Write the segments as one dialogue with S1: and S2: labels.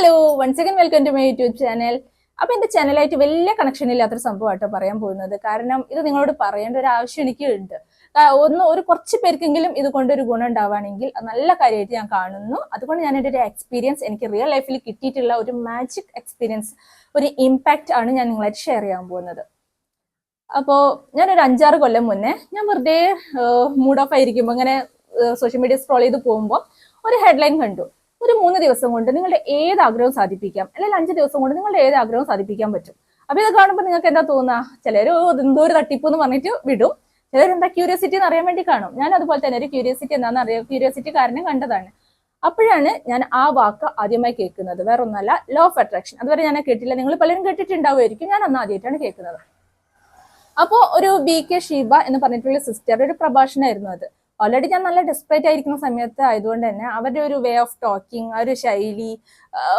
S1: Hello once again welcome to my YouTube channel അപ്പൊ എന്റെ ചാനലായിട്ട് വലിയ കണക്ഷൻ ഇല്ലാത്തൊരു സംഭവമായിട്ടോ പറയാൻ പോകുന്നത്. കാരണം ഇത് നിങ്ങളോട് പറയേണ്ട ഒരു ആവശ്യം എനിക്ക് ഉണ്ട് ഒന്ന് ഒരു കുറച്ച് പേർക്കെങ്കിലും ഇത് കൊണ്ടൊരു ഗുണം ഉണ്ടാവുകയാണെങ്കിൽ നല്ല കാര്യമായിട്ട് ഞാൻ കാണുന്നു. അതുകൊണ്ട് ഞാൻ എന്റെ ഒരു എക്സ്പീരിയൻസ് എനിക്ക് റിയൽ ലൈഫിൽ കിട്ടിയിട്ടുള്ള ഒരു മാജിക് എക്സ്പീരിയൻസ് ഒരു ഇമ്പാക്റ്റ് ആണ് ഞാൻ നിങ്ങളായിട്ട് ഷെയർ ചെയ്യാൻ പോകുന്നത്. അപ്പോൾ ഞാനൊരു അഞ്ചാറ് കൊല്ലം മുന്നേ ഞാൻ വെറുതെ മൂഡ് ഓഫ് ആയിരിക്കുമ്പോൾ ഇങ്ങനെ സോഷ്യൽ മീഡിയ സ്ക്രോൾ ചെയ്ത് പോകുമ്പോൾ ഒരു ഹെഡ്ലൈൻ കണ്ടു. ഒരു മൂന്ന് ദിവസം കൊണ്ട് നിങ്ങളുടെ ഏത് ആഗ്രഹവും സാധിപ്പിക്കാം. അല്ലെങ്കിൽ അഞ്ച് ദിവസം കൊണ്ട് നിങ്ങളുടെ ഏത് ആഗ്രഹവും സാധിപ്പിക്കാൻ പറ്റും. അപ്പൊ ഇത് കാണുമ്പോൾ നിങ്ങൾക്ക് എന്താ തോന്നുക? ചിലർ എന്തോ ഒരു തട്ടിപ്പ് എന്ന് പറഞ്ഞിട്ട് വിടും. ചിലർ എന്താ ക്യൂരിയോസിറ്റി എന്ന് അറിയാൻ വേണ്ടി കാണും. ഞാൻ അതുപോലെ തന്നെ ഒരു ക്യൂരിയോസിറ്റി എന്താണെന്ന് അറിയാം. ക്യൂരിയോസിറ്റി കാരണം കണ്ടതാണ്. അപ്പോഴാണ് ഞാൻ ആ വാക്ക് ആദ്യമായി കേൾക്കുന്നത്. വേറെ ഒന്നല്ല ലോ ഓഫ് അട്രാക്ഷൻ അതുവരെ ഞാൻ കേട്ടില്ല നിങ്ങൾ പലരും കേട്ടിട്ടുണ്ടാവുമായിരിക്കും. ഞാൻ അന്ന് ആദ്യമായിട്ടാണ് കേൾക്കുന്നത്. അപ്പോൾ ഒരു ബി കെ ഷീബ എന്ന് പറഞ്ഞിട്ടുള്ള സിസ്റ്ററുടെ ഒരു പ്രഭാഷണമായിരുന്നു അത്. ഓൾറെഡി ഞാൻ നല്ല ഡെസ്പറേറ്റ് ആയിരിക്കുന്ന സമയത്ത് ആയതുകൊണ്ട് തന്നെ അവരുടെ ഒരു വേ ഓഫ് ടോക്കിംഗ് ആ ഒരു ശൈലി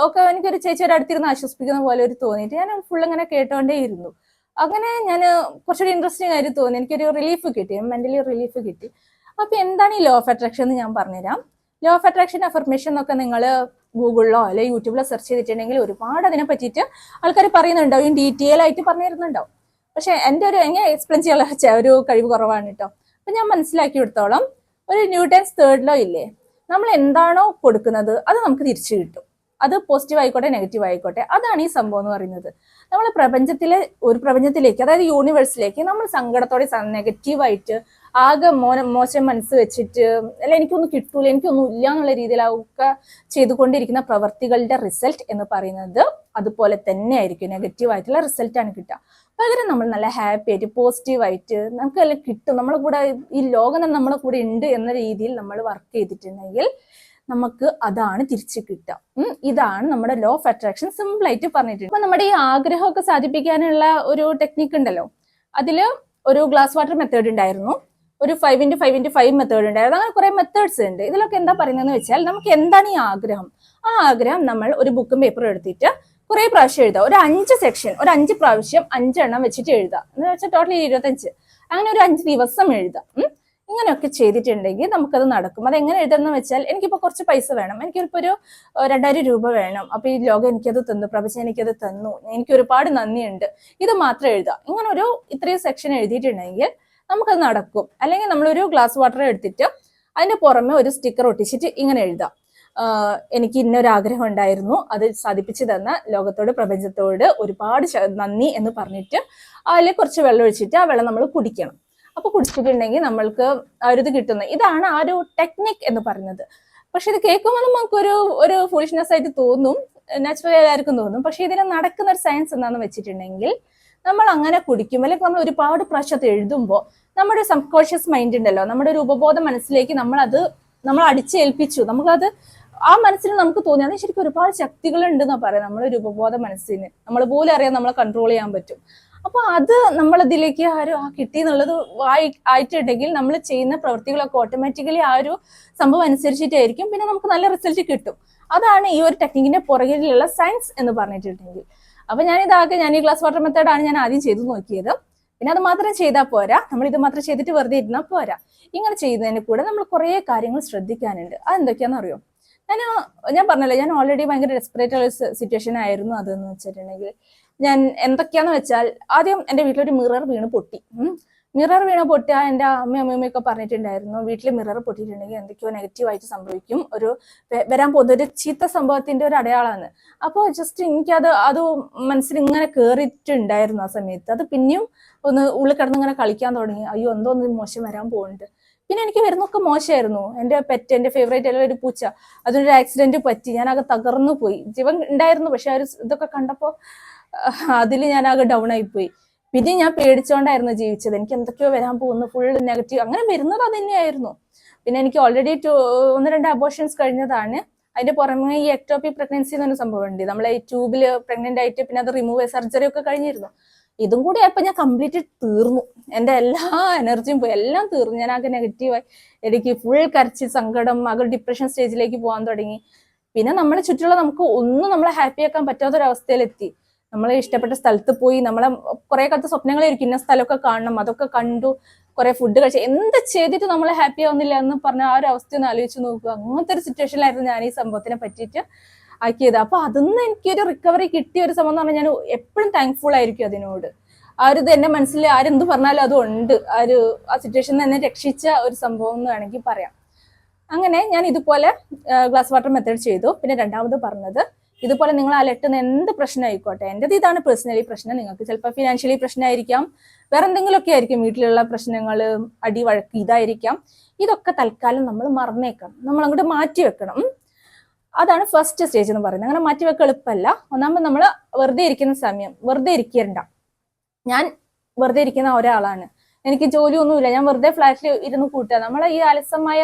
S1: ഒക്കെ എനിക്കൊരു ചേച്ചി ഒരു അടുത്തിരുന്ന് ആശ്വസിപ്പിക്കുന്ന പോലെ ഒരു തോന്നിയിട്ട് ഞാൻ ഫുൾ ഇങ്ങനെ കേട്ടോണ്ടേ ഇരുന്നു. അങ്ങനെ ഞാൻ കുറച്ചൊരു ഇൻട്രസ്റ്റിംഗ് ആയിട്ട് തോന്നി. എനിക്കൊരു റിലീഫ് കിട്ടി മെന്റലി റിലീഫ് കിട്ടി. അപ്പൊ എന്താണ് ഈ ലോ ഓഫ് അട്രാക്ഷൻ എന്ന് ഞാൻ പറഞ്ഞുതരാം. ലോ ഓഫ് അട്രാക്ഷൻ അഫർമേഷൻ എന്നൊക്കെ നിങ്ങൾ ഗൂഗിളിലോ അല്ലെ യൂട്യൂബിലോ സെർച്ച് ചെയ്തിട്ടുണ്ടെങ്കിൽ ഒരുപാട് അതിനെ പറ്റിയിട്ട് ആൾക്കാർ പറയുന്നുണ്ടാവും. ഡീറ്റെയിൽ ആയിട്ട് പറഞ്ഞു തരുന്നുണ്ടാവും. പക്ഷെ എന്റെ ഒരു എങ്ങനെ എക്സ്പ്ലെയിൻ ചെയ്യാനുള്ള ഒരു കഴിവ് കുറവാണ് കേട്ടോ. അപ്പൊ ഞാൻ മനസ്സിലാക്കി എടുത്തോളം. ഒരു ന്യൂട്ടൻസ് തേർഡ് ലോ ഇല്ലേ? നമ്മൾ എന്താണോ കൊടുക്കുന്നത് അത് നമുക്ക് തിരിച്ചു കിട്ടും. അത് പോസിറ്റീവ് ആയിക്കോട്ടെ നെഗറ്റീവ് ആയിക്കോട്ടെ അതാണ് ഈ സംഭവം എന്ന് പറയുന്നത്. നമ്മൾ പ്രപഞ്ചത്തിലെ ഒരു പ്രപഞ്ചത്തിലേക്ക് അതായത് യൂണിവേഴ്സിലേക്ക് നമ്മൾ സങ്കടത്തോടെ നെഗറ്റീവായിട്ട് ആകെ മോന മോശം മനസ്സ് വെച്ചിട്ട് അല്ല എനിക്കൊന്നും കിട്ടൂല എനിക്കൊന്നും ഇല്ല എന്നുള്ള രീതിയിലൊക്കെ ചെയ്തുകൊണ്ടിരിക്കുന്ന പ്രവർത്തികളുടെ റിസൾട്ട് എന്ന് പറയുന്നത് അതുപോലെ തന്നെ ആയിരിക്കും നെഗറ്റീവ് ആയിട്ടുള്ള റിസൾട്ടാണ് കിട്ടുക. പകരം നമ്മൾ നല്ല ഹാപ്പി ആയിട്ട് പോസിറ്റീവ് ആയിട്ട് നമുക്ക് എല്ലാം കിട്ടും. നമ്മളെ കൂടെ ഈ ലോകം തന്നെ നമ്മളെ കൂടെ ഉണ്ട് എന്ന രീതിയിൽ നമ്മൾ വർക്ക് ചെയ്തിട്ടുണ്ടെങ്കിൽ നമുക്ക് അതാണ് തിരിച്ചു കിട്ടുക. ഇതാണ് നമ്മുടെ ലോ ഓഫ് അട്രാക്ഷൻ സിമ്പിൾ ആയിട്ട് പറഞ്ഞിട്ടുണ്ട്. അപ്പൊ നമ്മുടെ ഈ ആഗ്രഹമൊക്കെ സാധിപ്പിക്കാനുള്ള ഒരു ടെക്നിക്ക് ഉണ്ടല്ലോ. അതിൽ ഒരു ഗ്ലാസ് വാട്ടർ മെത്തേഡ് ഉണ്ടായിരുന്നു. ഒരു five into five into five method ഉണ്ടായിരുന്നു അങ്ങനെ കുറെ മെത്തേഡ്സ് ഉണ്ട്. ഇതിലൊക്കെ എന്താ പറയുന്നതെന്ന് വെച്ചാൽ നമുക്ക് എന്താണ് ഈ ആഗ്രഹം? ആ ആഗ്രഹം നമ്മൾ ഒരു ബുക്കും പേപ്പറും എടുത്തിട്ട് കുറെ പ്രാവശ്യം എഴുതാം ഒരു അഞ്ച് സെക്ഷൻ ഒരു അഞ്ച് പ്രാവശ്യം അഞ്ചെണ്ണം വെച്ചിട്ട് എഴുതാം എന്ന് വെച്ചാൽ ടോട്ടലി ഇരുപത്തഞ്ച്. അങ്ങനെ ഒരു അഞ്ച് ദിവസം എഴുതാം ഇങ്ങനെയൊക്കെ ചെയ്തിട്ടുണ്ടെങ്കിൽ നമുക്കത് നടക്കും. അത് എങ്ങനെ എഴുതുന്ന വെച്ചാൽ എനിക്കിപ്പോൾ കുറച്ച് പൈസ വേണം. എനിക്കിപ്പോൾ ഒരു രണ്ടായിരം രൂപ വേണം. അപ്പോൾ ഈ ലോകം എനിക്കത് തന്നു പ്രപഞ്ചം എനിക്കത് തന്നു. എനിക്ക് ഒരുപാട് നന്ദിയുണ്ട്. ഇത് മാത്രം എഴുതാം ഇങ്ങനെ ഒരു ഇത്രയും സെക്ഷൻ എഴുതിയിട്ടുണ്ടെങ്കിൽ നമുക്കത് നടക്കും. അല്ലെങ്കിൽ നമ്മളൊരു ഗ്ലാസ് വാട്ടർ എടുത്തിട്ട് അതിന്റെ പുറമെ ഒരു സ്റ്റിക്കർ ഒട്ടിച്ചിട്ട് ഇങ്ങനെ എഴുതാം. എനിക്ക് ഇന്നൊരാഗ്രഹം ഉണ്ടായിരുന്നു. അത് സാധിപ്പിച്ചു തന്ന ലോകത്തോട് പ്രപഞ്ചത്തോട് ഒരുപാട് നന്ദി എന്ന് പറഞ്ഞിട്ട് അതിൽ കുറച്ച് വെള്ളം ഒഴിച്ചിട്ട് ആ വെള്ളം നമ്മൾ കുടിക്കണം. അപ്പൊ കുടിച്ചിട്ടുണ്ടെങ്കിൽ നമ്മൾക്ക് ആ ഒരു ഇത് കിട്ടുന്നത് ഇതാണ് ആ ഒരു ടെക്നിക് എന്ന് പറയുന്നത്. പക്ഷെ ഇത് കേൾക്കുമ്പോൾ നമുക്കൊരു ഒരു ഫുളിഷ്നെസ് ആയിട്ട് തോന്നും. നാച്ചുറൽ എല്ലാവർക്കും തോന്നും. പക്ഷെ ഇതിന് നടക്കുന്ന ഒരു സയൻസ് എന്താണെന്ന് വെച്ചിട്ടുണ്ടെങ്കിൽ നമ്മൾ അങ്ങനെ കുടിക്കും അല്ലെങ്കിൽ നമ്മൾ ഒരുപാട് പ്രാവശ്യം എഴുതുമ്പോൾ നമ്മുടെ സബ് കോൺഷ്യസ് മൈൻഡ് ഉണ്ടല്ലോ. നമ്മുടെ ഒരു ഉപബോധ മനസ്സിലേക്ക് നമ്മൾ അത് നമ്മൾ അടിച്ചേൽപ്പിച്ചു. നമുക്കത് ആ മനസ്സിന് നമുക്ക് തോന്നി. അത് ശരിക്കും ഒരുപാട് ശക്തികൾ ഉണ്ടെന്നാ പറയാം നമ്മുടെ ഒരു ഉപബോധ മനസ്സിന്. നമ്മൾ പോലും അറിയാൻ നമ്മളെ കൺട്രോൾ ചെയ്യാൻ പറ്റും. അപ്പൊ അത് നമ്മളതിലേക്ക് ആ ഒരു ആ കിട്ടി എന്നുള്ളത് ആയി ആയിട്ടുണ്ടെങ്കിൽ നമ്മൾ ചെയ്യുന്ന പ്രവൃത്തികളൊക്കെ ഓട്ടോമാറ്റിക്കലി ആ ഒരു സംഭവം അനുസരിച്ചിട്ടായിരിക്കും. പിന്നെ നമുക്ക് നല്ല റിസൾട്ട് കിട്ടും. അതാണ് ഈ ഒരു ടെക്നിക്കിന്റെ പുറകിലുള്ള സയൻസ് എന്ന് പറഞ്ഞിട്ടുണ്ടെങ്കിൽ. അപ്പൊ ഞാൻ ഇതാകെ ഞാൻ ഈ ക്ലാസ് വാട്ടർ മെത്തേഡാണ് ഞാൻ ആദ്യം ചെയ്തു നോക്കിയത്. പിന്നെ അത് മാത്രം ചെയ്താൽ പോരാ. നമ്മൾ ഇത് മാത്രം ചെയ്തിട്ട് വെറുതെ ഇരുന്നാൽ പോരാ. ഇങ്ങനെ ചെയ്യുന്നതിന് കൂടെ നമ്മൾ കുറേ കാര്യങ്ങൾ ശ്രദ്ധിക്കാനുണ്ട്. അതെന്തൊക്കെയാണെന്ന് അറിയോ? ഞാൻ ഞാൻ പറഞ്ഞല്ലോ ഞാൻ ഓൾറെഡി ഭയങ്കര ഡെസ്പറേറ്റ് ഉള്ള സിറ്റുവേഷൻ ആയിരുന്നു അതെന്ന് വെച്ചിട്ടുണ്ടെങ്കിൽ. ഞാൻ എന്തൊക്കെയാന്ന് വെച്ചാൽ ആദ്യം എന്റെ വീട്ടിലൊരു മിറർ വീണ് പൊട്ടി. മിറർ വീണ പൊട്ടിയ എന്റെ അമ്മയും അമ്മയൊക്കെ പറഞ്ഞിട്ടുണ്ടായിരുന്നു. വീട്ടിൽ മിറർ പൊട്ടിയിട്ടുണ്ടെങ്കിൽ എന്തൊക്കെയോ നെഗറ്റീവായിട്ട് സംഭവിക്കും. ഒരു വരാൻ പോകുന്ന ഒരു ചീത്ത സംഭവത്തിന്റെ ഒരു അടയാളമാണ്. അപ്പോൾ ജസ്റ്റ് എനിക്കത് അത് മനസ്സിൽ ഇങ്ങനെ കയറിയിട്ടുണ്ടായിരുന്നു ആ സമയത്ത്. അത് പിന്നെയും ഒന്ന് ഉള്ളിൽ കിടന്ന് ഇങ്ങനെ കളിക്കാൻ തുടങ്ങി. അയ്യോ എന്തോ ഒന്ന് മോശം വരാൻ പോകുന്നുണ്ട്. പിന്നെ എനിക്ക് വരുന്നൊക്കെ മോശമായിരുന്നു. എന്റെ പെറ്റ് എന്റെ ഫേവറേറ്റ് അല്ല ഒരു പൂച്ച. അതിനൊരു ആക്സിഡന്റ് പറ്റി. ഞാനാകെ തകർന്നു പോയി. ജീവൻ ഉണ്ടായിരുന്നു പക്ഷെ ആ ഒരു ഇതൊക്കെ കണ്ടപ്പോൾ അതിൽ ഞാനാകെ ഡൗൺ ആയിപ്പോയി പോയി. പിന്നെ ഞാൻ പേടിച്ചോണ്ടായിരുന്നു ജീവിച്ചത്. എനിക്ക് എന്തൊക്കെയോ വരാൻ പോകുന്നു. ഫുൾ നെഗറ്റീവ് അങ്ങനെ വരുന്നത് തന്നെയായിരുന്നു പിന്നെ എനിക്ക് ഓൾറെഡി ടു ഒന്ന് രണ്ട് അബോർഷൻസ് കഴിഞ്ഞതാണ്. അതിന്റെ പുറമെ ഈ എക്ടോപ്പി പ്രഗ്നൻസി എന്നൊരു സംഭവം ഉണ്ട് നമ്മളെ ഈ ട്യൂബിൽ പ്രഗ്നന്റ് ആയിട്ട് പിന്നെ അത് റിമൂവ് സർജറി ഒക്കെ കഴിഞ്ഞിരുന്നു. ഇതും കൂടി ആയപ്പോ ഞാൻ കംപ്ലീറ്റ് തീർന്നു. എന്റെ എല്ലാ എനർജിയും പോയി. എല്ലാം തീർന്നു. ഞാൻ ആകെ നെഗറ്റീവായി എനിക്ക് ഫുൾ കരച്ച് സങ്കടം ആകെ ഡിപ്രഷൻ സ്റ്റേജിലേക്ക് പോകാൻ തുടങ്ങി. പിന്നെ നമ്മളെ ചുറ്റുള്ള നമുക്ക് ഒന്നും നമ്മളെ ഹാപ്പി ആക്കാൻ പറ്റാത്തൊരവസ്ഥയിലെത്തി. നമ്മളെ ഇഷ്ടപ്പെട്ട സ്ഥലത്ത് പോയി നമ്മളെ കുറെ കാലത്ത് സ്വപ്നങ്ങളായിരിക്കും ഇന്ന സ്ഥലമൊക്കെ കാണണം അതൊക്കെ കണ്ടു കുറെ ഫുഡ് കഴിച്ചു. എന്ത് ചെയ്തിട്ട് നമ്മൾ ഹാപ്പി ആവുന്നില്ല എന്ന് പറഞ്ഞ ആ ഒരു അവസ്ഥ ഒന്ന് ആലോചിച്ച് നോക്കുക. അങ്ങനത്തെ ഒരു സിറ്റുവേഷനിലായിരുന്നു ഞാൻ ഈ സംഭവത്തിനെ പറ്റിയിട്ട് ആക്കിയത്. അപ്പൊ അതിന്ന് എനിക്കൊരു റിക്കവറി കിട്ടിയ ഒരു സംഭവം എന്ന് പറഞ്ഞാൽ ഞാൻ എപ്പോഴും താങ്ക്ഫുൾ ആയിരിക്കും അതിനോട്. ആ ഒരു എന്റെ മനസ്സിൽ ആരെന്ത് പറഞ്ഞാലും അതും ഉണ്ട്. ആ ഒരു ആ സിറ്റുവേഷൻ എന്നെ രക്ഷിച്ച ഒരു സംഭവം എന്ന് വേണമെങ്കിൽ പറയാം. അങ്ങനെ ഞാൻ ഇതുപോലെ ഗ്ലാസ് വാട്ടർ മെത്തേഡ് ചെയ്തു. പിന്നെ രണ്ടാമത് പറഞ്ഞത് ഇതുപോലെ നിങ്ങൾ അലട്ടുന്ന എന്ത് പ്രശ്നം ആയിക്കോട്ടെ എന്റെത് ഇതാണ് പേഴ്സണലി പ്രശ്നം. നിങ്ങൾക്ക് ചിലപ്പോൾ ഫിനാൻഷ്യലി പ്രശ്നമായിരിക്കാം. വേറെ എന്തെങ്കിലുമൊക്കെ ആയിരിക്കും വീട്ടിലുള്ള പ്രശ്നങ്ങൾ അടി വഴക്ക് ഇതായിരിക്കാം. ഇതൊക്കെ തൽക്കാലം നമ്മൾ മറന്നേക്കണം. നമ്മൾ അങ്ങോട്ട് മാറ്റി വെക്കണം. അതാണ് ഫസ്റ്റ് സ്റ്റേജ് എന്ന് പറയുന്നത്. അങ്ങനെ മാറ്റി വെക്കുക എളുപ്പമല്ല. ഒന്നാമത് നമ്മൾ വെറുതെ ഇരിക്കുന്ന സമയം വെറുതെ ഇരിക്കണ്ട. ഞാൻ വെറുതെ ഇരിക്കുന്ന ഒരാളാണ്. എനിക്ക് ജോലിയൊന്നുമില്ല. ഞാൻ വെറുതെ ഫ്ലാറ്റിൽ ഇരുന്ന് കൂട്ടുക. നമ്മളെ ഈ അലസമായ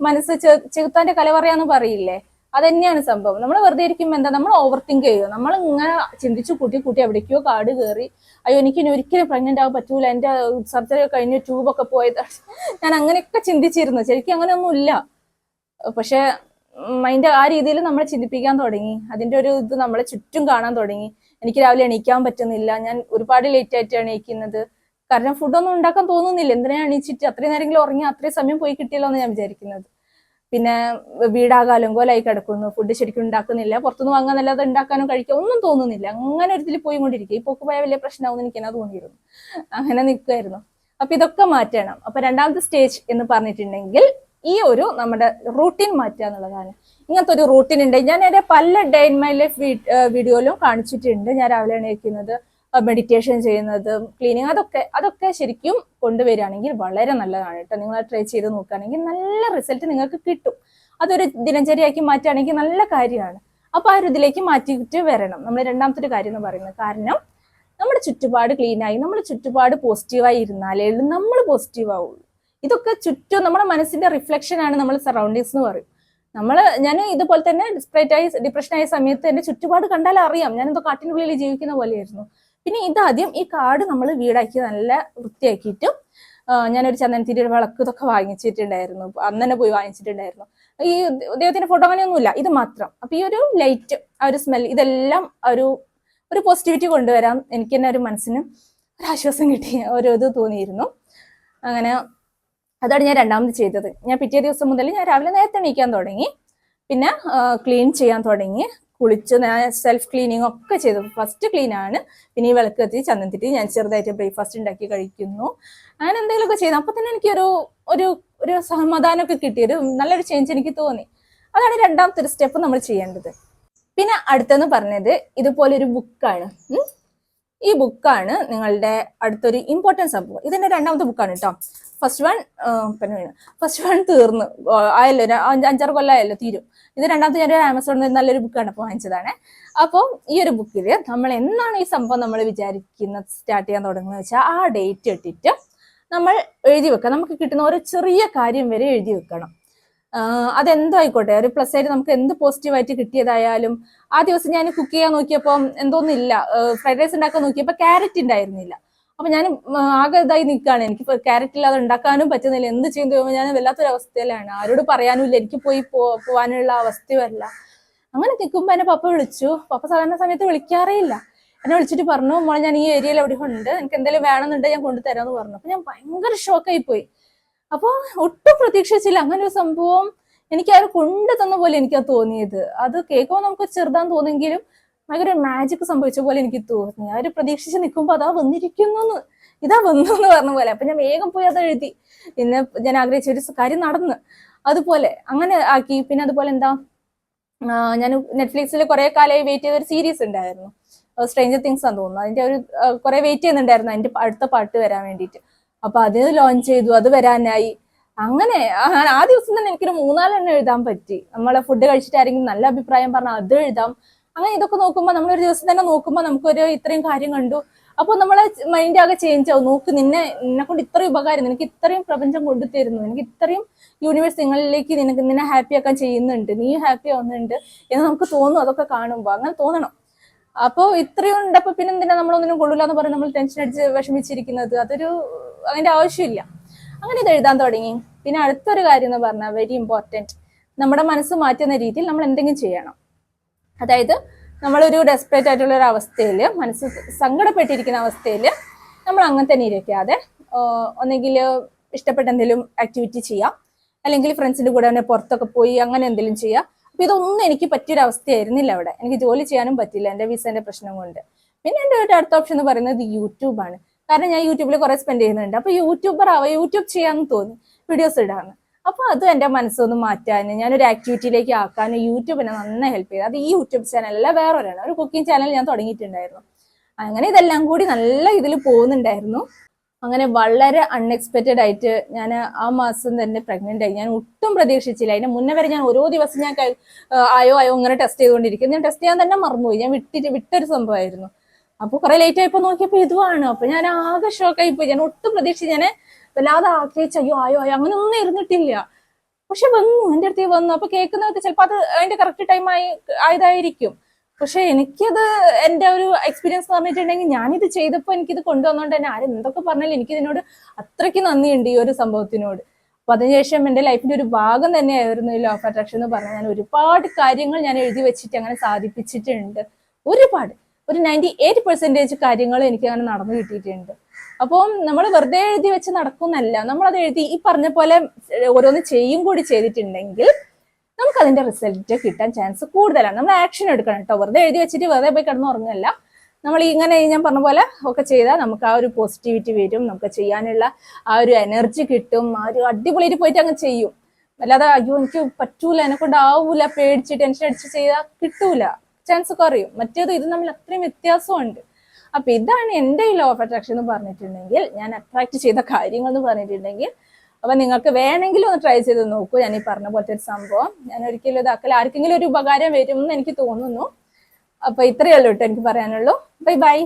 S1: മനസ്സ് ചെകുത്താന്റെ കലവറയാന്ന് പറയില്ലേ? അതന്നെയാണ് സംഭവം. നമ്മൾ വെറുതെ ഇരിക്കുമ്പോൾ എന്താ? നമ്മൾ ഓവർ തിങ്ക് ചെയ്യുക. നമ്മൾ ഇങ്ങനെ ചിന്തിച്ചു കൂട്ടി കൂട്ടി എവിടേക്കോ കാട് കയറി അയ്യോ എനിക്ക് ഇനി ഒരിക്കലും പ്രഗ്നന്റ് ആവാൻ പറ്റൂല. എന്റെ സർജറി കഴിഞ്ഞ് ട്യൂബൊക്കെ പോയത് ഞാൻ അങ്ങനെയൊക്കെ ചിന്തിച്ചിരുന്നു. ശരിക്കും അങ്ങനെയൊന്നും ഇല്ല പക്ഷെ മൈൻഡ് ആ രീതിയിൽ നമ്മൾ ചിന്തിപ്പിക്കാൻ തുടങ്ങി. അതിന്റെ ഒരു ഇത് നമ്മളെ ചുറ്റും കാണാൻ തുടങ്ങി. എനിക്ക് രാവിലെ എണീക്കാൻ പറ്റുന്നില്ല. ഞാൻ ഒരുപാട് ലേറ്റ് ആയിട്ട് എണീക്കുന്നത്. കാരണം ഫുഡൊന്നും ഉണ്ടാക്കാൻ തോന്നുന്നില്ല. എന്തിനാണ് എണീച്ചിട്ട്? അത്രയും നേരമെങ്കിലും ഉറങ്ങി അത്രയും സമയം പോയി കിട്ടിയല്ലോ എന്ന് ഞാൻ വിചാരിക്കുന്നത്. പിന്നെ വീടാകെ അലങ്കോലായി കിടക്കുന്നു. ഫുഡ് ശരിക്കും ഉണ്ടാക്കുന്നില്ല. പുറത്തുനിന്ന് വാങ്ങാന്നല്ലാതെ ഉണ്ടാക്കാനോ കഴിക്കാൻ ഒന്നും തോന്നുന്നില്ല. അങ്ങനെ ഒരു ഇതിൽ പോയി കൊണ്ടിരിക്കുക ഈ പോയാൽ വലിയ പ്രശ്നമാവും എനിക്ക് എന്നാ തോന്നിയിരുന്നു. അങ്ങനെ നിൽക്കുമായിരുന്നു അപ്പൊ ഇതൊക്കെ മാറ്റണം. അപ്പൊ രണ്ടാമത്തെ സ്റ്റേജ് എന്ന് പറഞ്ഞിട്ടുണ്ടെങ്കിൽ ഈ ഒരു നമ്മുടെ റൂട്ടീൻ മാറ്റുക എന്നുള്ളതാണ്. ഇങ്ങനത്തെ ഒരു റൂട്ടീൻ ഉണ്ട്. ഞാൻ എന്റെ പല ഡേ ഇൻ മൈ ലൈഫ് വീഡിയോയിലും കാണിച്ചിട്ടുണ്ട്. ഞാൻ രാവിലെ എണീക്കുന്നത് മെഡിറ്റേഷൻ ചെയ്യുന്നതും ക്ലീനിങ് അതൊക്കെ അതൊക്കെ ശരിക്കും കൊണ്ടുവരികയാണെങ്കിൽ വളരെ നല്ലതാണ് കേട്ടോ. നിങ്ങൾ ട്രൈ ചെയ്ത് നോക്കുകയാണെങ്കിൽ നല്ല റിസൾട്ട് നിങ്ങൾക്ക് കിട്ടും. അതൊരു ദിനചര്യയാക്കി മാറ്റുകയാണെങ്കിൽ നല്ല കാര്യമാണ്. അപ്പോൾ ആ ഒരു ഇതിലേക്ക് മാറ്റിയിട്ട് വരണം. നമ്മൾ രണ്ടാമത്തെ ഒരു കാര്യം എന്ന് പറയുന്നത് കാരണം നമ്മുടെ ചുറ്റുപാട് ക്ലീനായി നമ്മുടെ ചുറ്റുപാട് പോസിറ്റീവായി ഇരുന്നാലേ നമ്മൾ പോസിറ്റീവ് ആവുള്ളൂ. ഇതൊക്കെ ചുറ്റും നമ്മുടെ മനസ്സിന്റെ റിഫ്ലക്ഷൻ ആണ് നമ്മൾ സറൗണ്ടിങ്സ് എന്ന് പറയും. നമ്മൾ ഞാൻ ഇതുപോലെ തന്നെ ഡിസ്പ്രൈറ്റ് ആയി ഡിപ്രഷൻ ആയ സമയത്ത് എന്റെ ചുറ്റുപാട് കണ്ടാൽ അറിയാം ഞാൻ എന്തോ കാട്ടിനുള്ളിൽ ജീവിക്കുന്ന പോലെയായിരുന്നു. പിന്നെ ഇതാദ്യം ഈ കാട് നമ്മൾ വീടാക്കി നല്ല വൃത്തിയാക്കിയിട്ട് ഞാനൊരു ചന്ദനത്തിരി വിളക്ക് ഇതൊക്കെ വാങ്ങിച്ചിട്ടുണ്ടായിരുന്നു. അന്ന് തന്നെ പോയി വാങ്ങിച്ചിട്ടുണ്ടായിരുന്നു. ഈ ദൈവത്തിന്റെ ഫോട്ടോ അങ്ങനെയൊന്നുമില്ല ഇത് മാത്രം. അപ്പൊ ഈ ഒരു ലൈറ്റ് ആ ഒരു സ്മെൽ ഇതെല്ലാം ഒരു ഒരു പോസിറ്റിവിറ്റി കൊണ്ടുവരാൻ എനിക്ക് തന്നെ ഒരു മനസ്സിന് ഒരു ആശ്വാസം കിട്ടി ഒരു ഇത് തോന്നിയിരുന്നു. അങ്ങനെ അതാണ് ഞാൻ രണ്ടാമത് ചെയ്തത്. ഞാൻ പിറ്റേ ദിവസം മുതൽ ഞാൻ രാവിലെ നേരത്തെ എണീക്കാൻ തുടങ്ങി. പിന്നെ ക്ലീൻ ചെയ്യാൻ തുടങ്ങി. കുളിച്ച് ഞാൻ സെൽഫ് ക്ലീനിങ് ഒക്കെ ചെയ്തു. ഫസ്റ്റ് ക്ലീൻ ആണ്. പിന്നെ ഈ വിളക്ക് കത്തി ചന്ദൻ തിരി ഞാൻ ചെറുതായിട്ട് ബ്രേക്ക്ഫാസ്റ്റ് ഉണ്ടാക്കി കഴിക്കുന്നു. അങ്ങനെ എന്തെങ്കിലുമൊക്കെ ചെയ്തു. അപ്പൊ തന്നെ എനിക്കൊരു ഒരു ഒരു സമാധാനമൊക്കെ കിട്ടി ഒരു നല്ലൊരു ചേഞ്ച് എനിക്ക് തോന്നി. അതാണ് രണ്ടാമത്തെ ഒരു സ്റ്റെപ്പ് നമ്മൾ ചെയ്യേണ്ടത്. പിന്നെ അടുത്തെന്ന് പറഞ്ഞത് ഇതുപോലെ ഒരു ബുക്കാണ് ഈ ബുക്കാണ് നിങ്ങളുടെ അടുത്തൊരു ഇമ്പോർട്ടൻസ് സംഭവം. ഇതിന്റെ രണ്ടാമത്തെ ബുക്കാണ് കേട്ടോ ഫസ്റ്റ് വൺ പിന്നെ ഫസ്റ്റ് വൺ തീർന്നു. ആയല്ലോ അഞ്ചാറ് കൊല്ലം അഞ്ചാറ് കൊല്ലമായല്ലോ തീരും. ഇത് രണ്ടാമത്തെ ഞാൻ ആമസോണിൽ നിന്ന് നല്ലൊരു ബുക്കാണ് അപ്പോൾ വാങ്ങിച്ചതാണ്. അപ്പോൾ ഈ ഒരു ബുക്കിൽ നമ്മൾ എന്നാണ് ഈ സംഭവം നമ്മൾ വിചാരിക്കുന്നത് സ്റ്റാർട്ട് ചെയ്യാൻ തുടങ്ങുന്നത് വെച്ചാൽ ആ ഡേറ്റ് ഇട്ടിട്ട് നമ്മൾ എഴുതി വെക്കുക നമുക്ക് കിട്ടുന്ന ഓരോ ചെറിയ കാര്യം വരെ എഴുതി വെക്കണം. ആഹ് അതെന്തോ ഒരു പ്ലസ് ആയിട്ട് നമുക്ക് എന്ത് പോസിറ്റീവായിട്ട് കിട്ടിയതായാലും ആ ദിവസം ഞാൻ കുക്ക് ചെയ്യാൻ നോക്കിയപ്പോൾ എന്തോന്നില്ല. ഫ്രൈഡ് റൈസ് ഉണ്ടാക്കാൻ നോക്കിയപ്പോൾ ക്യാരറ്റ് ഉണ്ടായിരുന്നില്ല അപ്പൊ ഞാൻ ആകെ ഇതായി നിൽക്കുകയാണ് എനിക്ക് ക്യാരറ്റ് ഇല്ലാതെ ഉണ്ടാക്കാനും പറ്റുന്നില്ല. എന്ത് തോന്നുമ്പോൾ ഞാൻ വല്ലാത്തൊരു അവസ്ഥയിലാണ്. ആരോട് പറയാനുമില്ല. എനിക്ക് പോയി പോവാനുള്ള അവസ്ഥ വരില്ല. അങ്ങനെ നിൽക്കുമ്പോൾ എന്നെ പപ്പ വിളിച്ചു. പപ്പ സാധാരണ സമയത്ത് വിളിക്കാറേ ഇല്ല. എന്നെ വിളിച്ചിട്ട് പറഞ്ഞു മോളെ ഞാൻ ഈ ഏരിയയിൽ എവിടെ ഉണ്ട്. എനിക്ക് എന്തെങ്കിലും വേണമെന്നുണ്ടെങ്കിൽ ഞാൻ കൊണ്ടുതരാമെന്ന് പറഞ്ഞു. അപ്പൊ ഞാൻ ഭയങ്കര ഷോക്കായി പോയി. അപ്പോൾ ഒട്ടും പ്രതീക്ഷിച്ചില്ല. അങ്ങനെ ഒരു സംഭവം എനിക്ക് അവർ കൊണ്ടു തന്ന പോലെ എനിക്ക് തോന്നിയത്. അത് കേൾക്കുമ്പോൾ നമുക്ക് ചെറുതാന്ന് തോന്നെങ്കിലും ഭയങ്കര മാജിക് സംഭവിച്ച പോലെ എനിക്ക് തോന്നി. അവർ പ്രതീക്ഷിച്ച് നിൽക്കുമ്പോൾ അതാ വന്നിരിക്കുന്നു ഇതാ വന്നു എന്ന് പറഞ്ഞ പോലെ. അപ്പൊ ഞാൻ വേഗം പോയി അത് എഴുതി. പിന്നെ ഞാൻ ആഗ്രഹിച്ച ഒരു കാര്യം നടന്ന്. അതുപോലെ അങ്ങനെ ആക്കി. പിന്നെ അതുപോലെ എന്താ ഞാൻ നെറ്റ്ഫ്ലിക്സിൽ കുറെ കാലമായി വെയിറ്റ് ചെയ്ത ഒരു സീരീസ് ഉണ്ടായിരുന്നു. സ്ട്രേഞ്ചർ തിങ്സ് ആണെന്ന് തോന്നുന്നു. അതിന്റെ ഒരു കുറെ വെയിറ്റ് ചെയ്യുന്നുണ്ടായിരുന്നു. അതിന്റെ അടുത്ത പാട്ട് വരാൻ വേണ്ടിയിട്ട്. അപ്പൊ അത് ലോഞ്ച് ചെയ്തു അത് വരാനായി. അങ്ങനെ ആ ദിവസം തന്നെ എനിക്കൊരു മൂന്നാലെണ്ണം എഴുതാൻ പറ്റി. നമ്മളെ ഫുഡ് കഴിച്ചിട്ട് ആരെങ്കിലും നല്ല അഭിപ്രായം പറഞ്ഞാൽ അത് എഴുതാം. അങ്ങനെ ഇതൊക്കെ നോക്കുമ്പോൾ നമ്മളൊരു ദിവസം തന്നെ നോക്കുമ്പോൾ നമുക്കൊരു ഇത്രയും കാര്യം കണ്ടു. അപ്പോൾ നമ്മളെ മൈൻഡ് ആകെ ചേഞ്ച് ആവും. നോക്ക് നിന്നെ നിന്നെ കൊണ്ട് ഇത്രയും ഉപകാരം നിനക്ക് ഇത്രയും പ്രപഞ്ചം കൊണ്ടു തരുന്നു നിനക്ക് ഇത്രയും യൂണിവേഴ്സ് നിങ്ങളിലേക്ക് നിനക്ക് നിന്നെ ഹാപ്പി ആക്കാൻ ചെയ്യുന്നുണ്ട് നീ ഹാപ്പി ആവുന്നുണ്ട് എന്ന് നമുക്ക് തോന്നും അതൊക്കെ കാണുമ്പോൾ അങ്ങനെ തോന്നണം. അപ്പോൾ ഇത്രയും ഉണ്ടപ്പോൾ പിന്നെ എന്തിനാ നമ്മളൊന്നിനും കൊള്ളില്ല എന്ന് പറഞ്ഞ് നമ്മൾ ടെൻഷൻ അടിച്ച് വിഷമിച്ചിരിക്കുന്നത്? അതൊരു അതിന്റെ ആവശ്യമില്ല. അങ്ങനെ ഇത് എഴുതാൻ തുടങ്ങി. പിന്നെ അടുത്തൊരു കാര്യം എന്ന് പറഞ്ഞാൽ വെരി ഇമ്പോർട്ടന്റ് നമ്മുടെ മനസ്സ് മാറ്റുന്ന രീതിയിൽ നമ്മൾ എന്തെങ്കിലും ചെയ്യണം. അതായത് നമ്മളൊരു ഡെസ്പ്രേറ്റ് ആയിട്ടുള്ള ഒരു അവസ്ഥയിൽ മനസ്സ് സങ്കടപ്പെട്ടിരിക്കുന്ന അവസ്ഥയിൽ നമ്മൾ അങ്ങനെ തന്നെ ഇരിക്കാതെ ഒന്നെങ്കിൽ ഇഷ്ടപ്പെട്ട എന്തെങ്കിലും ആക്ടിവിറ്റി ചെയ്യാം. അല്ലെങ്കിൽ ഫ്രണ്ട്സിന്റെ കൂടെ തന്നെ പുറത്തൊക്കെ പോയി അങ്ങനെ എന്തെങ്കിലും ചെയ്യാം. അപ്പം ഇതൊന്നും എനിക്ക് പറ്റിയൊരു അവസ്ഥയായിരുന്നില്ല അവിടെ. എനിക്ക് ജോലി ചെയ്യാനും പറ്റില്ല എന്റെ വിസേന്റെ പ്രശ്നം കൊണ്ട്. പിന്നെ എന്റെ ഒരു അടുത്ത ഓപ്ഷൻ എന്ന് പറയുന്നത് യൂട്യൂബാണ് കാരണം ഞാൻ യൂട്യൂബിൽ കുറെ സ്പെൻഡ് ചെയ്യുന്നുണ്ട്. അപ്പൊ യൂട്യൂബർ ആവാം യൂട്യൂബ് ചെയ്യാന്ന് തോന്നി. വീഡിയോസ് ഇടാന്ന് അപ്പൊ അത് എന്റെ മനസ്സൊന്ന് മാറ്റാൻ ഞാനൊരു ആക്ടിവിറ്റിയിലേക്ക് ആക്കാൻ യൂട്യൂബ് എന്നെ നന്നായി ഹെൽപ്പ് ചെയ്തു. അത് ഈ യൂട്യൂബ് ചാനലല്ല വേറെ ഒരാണ് ഒരു കുക്കിംഗ് ചാനൽ ഞാൻ തുടങ്ങിയിട്ടുണ്ടായിരുന്നു. അങ്ങനെ ഇതെല്ലാം കൂടി നല്ല ഇതിൽ പോകുന്നുണ്ടായിരുന്നു. അങ്ങനെ വളരെ അൺഎക്സ്പെക്റ്റഡ് ആയിട്ട് ഞാൻ ആ മാസം തന്നെ പ്രഗ്നന്റ് ആയി. ഞാൻ ഒട്ടും പ്രതീക്ഷിച്ചില്ല. അതിന് മുന്നേ വരെ ഞാൻ ഓരോ ദിവസം ഞാൻ ആയോ ആയോ ഇങ്ങനെ ടെസ്റ്റ് ചെയ്തുകൊണ്ടിരിക്കും ഞാൻ ടെസ്റ്റ് ചെയ്യാൻ തന്നെ മറന്നുപോയി. ഞാൻ വിട്ടിട്ട് വിട്ടൊരു സംഭവമായിരുന്നു. അപ്പോൾ കുറെ ലേറ്റ് ആയപ്പോൾ നോക്കിയപ്പോൾ ഇതുമാണ് അപ്പൊ ഞാൻ ആകെ ഷോക്കായി പോയി. ഞാൻ ഒട്ടും പ്രതീക്ഷിച്ച് ഞാൻ വല്ലാതെ ആഗ്രഹിച്ചു അയ്യോ ആയോ ആയോ. അങ്ങനെ ഒന്നും ഇരുന്നിട്ടില്ല. പക്ഷെ വന്നു എന്റെ അടുത്ത് വന്നു. അപ്പൊ കേൾക്കുന്നവർക്ക് ചിലപ്പോൾ അത് അതിന്റെ കറക്റ്റ് ടൈം ആയി ആയതായിരിക്കും. പക്ഷെ എനിക്കത് എന്റെ ഒരു എക്സ്പീരിയൻസ് പറഞ്ഞിട്ടുണ്ടെങ്കിൽ ഞാനിത് ചെയ്തപ്പോൾ എനിക്കിത് കൊണ്ടുവന്നോണ്ട് തന്നെ ആരും എന്തൊക്കെ പറഞ്ഞാലും എനിക്ക് ഇതിനോട് അത്രയ്ക്ക് നന്ദിയുണ്ട് ഈ ഒരു സംഭവത്തിനോട്. അപ്പൊ അതിനുശേഷം എന്റെ ലൈഫിന്റെ ഒരു ഭാഗം തന്നെയായിരുന്നു ഈ ലോ ഓഫ് അട്രാക്ഷൻ എന്ന് പറഞ്ഞാൽ. ഞാൻ ഒരുപാട് കാര്യങ്ങൾ ഞാൻ എഴുതി വെച്ചിട്ട് അങ്ങനെ സാധിപ്പിച്ചിട്ടുണ്ട്. ഒരുപാട്. ഒരു നയന്റി എയ്റ്റ് പെർസെന്റേജ് കാര്യങ്ങൾ എനിക്ക് അങ്ങനെ നടന്നു കിട്ടിയിട്ടുണ്ട്. അപ്പം നമ്മൾ വെറുതെ എഴുതി വെച്ച് നടക്കുന്നല്ല. നമ്മളത് എഴുതി ഈ പറഞ്ഞ പോലെ ഓരോന്ന് ചെയ്യും കൂടി ചെയ്തിട്ടുണ്ടെങ്കിൽ നമുക്ക് അതിന്റെ റിസൾട്ട് കിട്ടാൻ ചാൻസ് കൂടുതലാണ് നമ്മൾ ആക്ഷൻ എടുക്കണം കേട്ടോ. വെറുതെ എഴുതി വെച്ചിട്ട് വെറുതെ പോയി കിടന്ന് ഉറങ്ങല്ല നമ്മൾ ഇങ്ങനെ ഞാൻ പറഞ്ഞ പോലെ ഒക്കെ ചെയ്താൽ നമുക്ക് ആ ഒരു പോസിറ്റിവിറ്റി വരും. നമുക്ക് ചെയ്യാനുള്ള ആ ഒരു എനർജി കിട്ടും. ആ ഒരു അടിപൊളിയായിട്ട് പോയിട്ട് അങ്ങ് ചെയ്യും. അല്ലാതെ അയ്യോ എനിക്ക് പറ്റൂല. എന്നെ കൊണ്ടാവൂല. പേടിച്ച് ടെൻഷൻ അടിച്ച് ചെയ്താൽ കിട്ടൂല. ചാൻസ് കുറയും മറ്റേത് ഇത് നമ്മൾ അത്രയും വ്യത്യാസമുണ്ട്. അപ്പൊ ഇതാണ് എന്റെ ഈ ലോ ഓഫ് അട്രാക്ഷൻ എന്ന് പറഞ്ഞിട്ടുണ്ടെങ്കിൽ ഞാൻ അട്രാക്ട് ചെയ്ത കാര്യങ്ങൾ എന്ന് പറഞ്ഞിട്ടുണ്ടെങ്കിൽ അപ്പൊ നിങ്ങൾക്ക് വേണമെങ്കിലും ഒന്ന് ട്രൈ ചെയ്ത് നോക്കൂ. ഞാൻ ഈ പറഞ്ഞ പോലത്തെ ഒരു സംഭവം. ഞാൻ ഒരിക്കലും ഇതാക്കല ആർക്കെങ്കിലും ഒരു ഉപകാരം വരും എന്ന് എനിക്ക് തോന്നുന്നു. അപ്പൊ ഇത്രയേ ഉള്ളൂ കേട്ടോ എനിക്ക് പറയാനുള്ളൂ. Bye bye